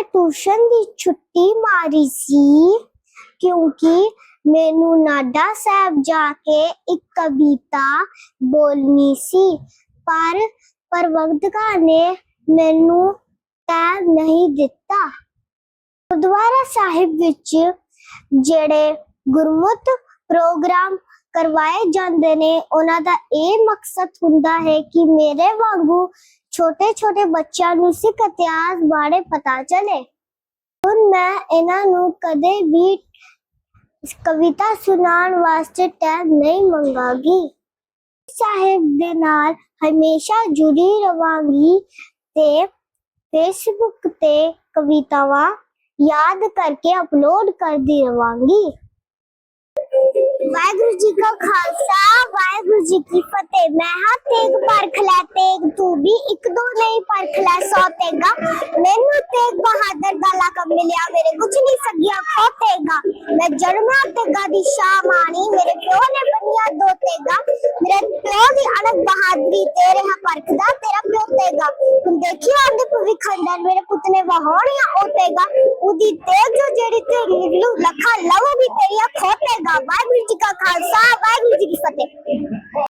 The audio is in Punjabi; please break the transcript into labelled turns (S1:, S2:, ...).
S1: ਮੈਂ ਟਿਊਸ਼ਨ ਦੀ ਛੁੱਟੀ ਮਾਰੀ ਸੀ ਕਿਉਂਕਿ ਮੈਨੂੰ ਨਾਡਾ ਸਾਹਿਬ ਜਾ ਕੇ ਇੱਕ ਕਵਿਤਾ ਬੋਲਣੀ ਸੀ। ਪਰ ਪ੍ਰਵੰਧਕਾਂ ਨੇ ਮੈਨੂੰ ਟਾਈਮ ਨਹੀਂ ਦਿੱਤਾ। ਗੁਰਦੁਆਰਾ ਸਾਹਿਬ ਵਿੱਚ ਜਿਹੜੇ ਗੁਰਮਤ ਪ੍ਰੋਗਰਾਮ ਕਰਵਾਏ ਜਾਂਦੇ ਨੇ, ਉਹਨਾਂ ਦਾ ਇਹ ਮਕਸਦ ਹੁੰਦਾ ਹੈ ਕਿ ਮੇਰੇ ਵਾਂਗੂ ਛੋਟੇ ਛੋਟੇ ਬੱਚਿਆਂ ਨੂੰ ਸਿੱਖ ਇਤਿਹਾਸ ਬਾਰੇ ਪਤਾ ਚੱਲੇ। ਹੁਣ ਮੈਂ ਇਹਨਾਂ ਨੂੰ ਕਦੇ ਵੀ ਕਵਿਤਾ ਸੁਣਾਉਣ ਵਾਸਤੇ ਟਾਈਮ ਨਹੀਂ ਮੰਗਾਗੀ। ਸਾਹਿਬ ਦੇ ਨਾਲ ਹਮੇਸ਼ਾ ਜੁੜੀ ਰਵਾਂਗੀ ਤੇ ਫੇਸਬੁੱਕ ਤੇ ਕਵਿਤਾਵਾਂ ਯਾਦ ਕਰਕੇ ਅਪਲੋਡ ਕਰਦੀ ਰਵਾਂਗੀ। ਵਾਹਿਗੁਰੂ ਜੀ ਕਾ ਖਾਲਸਾ, ਵਾਹਿਗੁਰੂ ਜੀ ਕੀ ਫਤਿਹ ਮੈਂ ਹਾਂ ਤੇਗ ਪਰਖ ਲੈ, ਤੇਗ ਤੂੰ ਵੀ। ਇੱਕ ਦੋ ਨਹੀਂ ਪਰਖ ਲੈ, ਸੌ ਤੇਗਾ। ਮੈਨੂੰ ਤੇਗ ਬਹਾਦਰ ਦਾ ਲਕਬ ਮਿਲਿਆ। ਮੇਰੇ ਕੁਝ ਨਹੀਂ ਸਕਿਆ ਖੋ ਤੇਗਾ। ਮੈਂ ਜਨਮਾ ਤੇਗਾ ਦੀ ਸ਼ਾਹ ਮਾਣੀ ਮੇਰੇ ਪਿਓ ਨੇ ਬਣਿਆ ਦੋ ਤੇਗਾ। ਮੇਰੇ ਪਿਓ ਦੀ ਅਣਖ ਬਹਾਦਰੀ ਤੇਰੇ ਹਾਂ ਪਰਖਦਾ, ਤੇਰਾ ਪਿਓ ਤੇਗਾ। ਤੂੰ ਦੇਖੀ ਆਂਦੇ ਭਵਿੱਖ ਅੰਦਰ ਮੇਰੇ ਪੁੱਤ ਨੇ ਵਹਾਉਣੀਆਂ ਉਹ ਤੇਗਾ। ਉਹਦੀ ਤੇਗ ਜੋ ਜਿਹੜੀ ਤੇ ਨਿਗਲੂ ਲੱਖਾਂ ਲਵੋਗੀ ਤੇਰੀਆਂ ਖੋਤੇਗਾ ਵਾਹਿਗੁਰੂ ਜੀ ਕਾ ਖਾਲਸਾ, ਵਾਹਿਗੁਰੂ ਜੀ ਕੀ ਫਤਿਹ।